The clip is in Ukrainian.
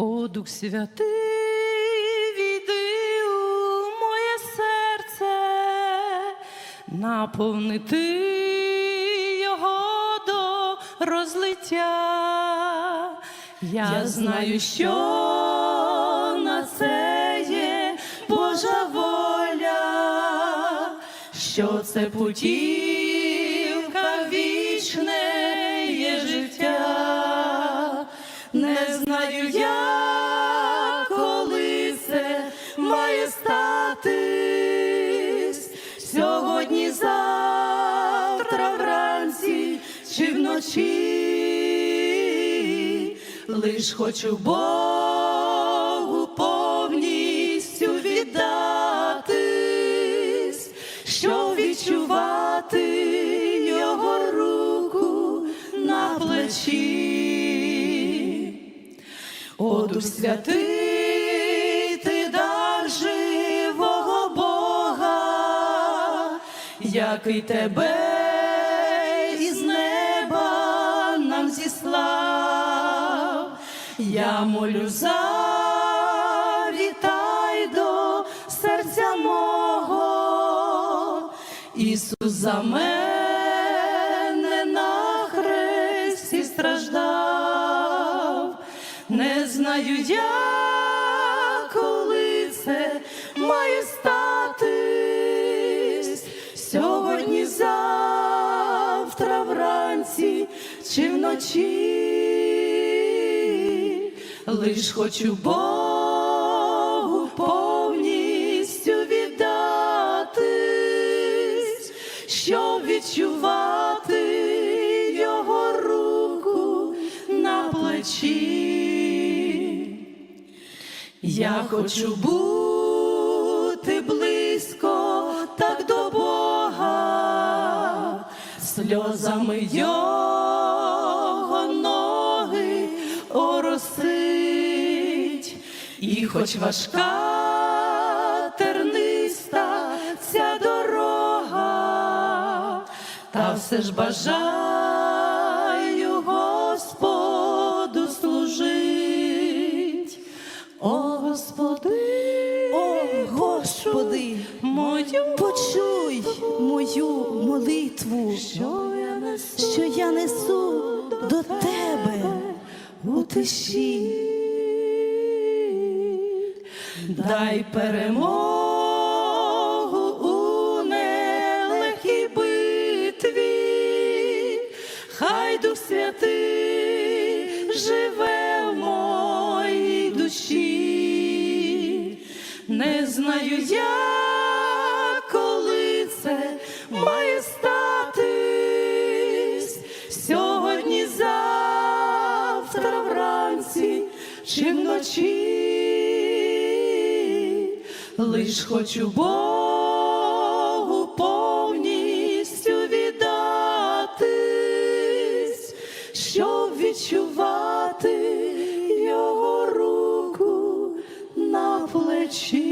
О, Дух Святий, війди у моє серце, наповнити його до розлиття. Я знаю, що на це є Божа воля, що це путівка чи вночі. Лиш хочу Богу повністю віддатись, щоб відчувати його руку на плечі. О, Дух святий, ти дар живого Бога, який тебе нам зіслав. Я молю завітай до серця мого, Ісус за мене на хресті страждав. Не знаю я, коли це чи вночі. Лиш хочу Богу повністю віддатись, щоб відчувати його руку на плечі. Я хочу бути близько так до Бога, сльозами його ноги оросить, і хоч важка терниста ця дорога, та все ж бажаю Господу служить. О Господи, О, Господи, мою почуй мою молитву, що я несу до Тебе у тиші. дай перемогу у нелегкій битві, хай Дух Святий живе в моїй душі. Не знаю я, коли це має статись сьогодні, завтра вранці чи вночі, лиш хочу Богу повністю віддатись, щоб відчувати його руку на плечі.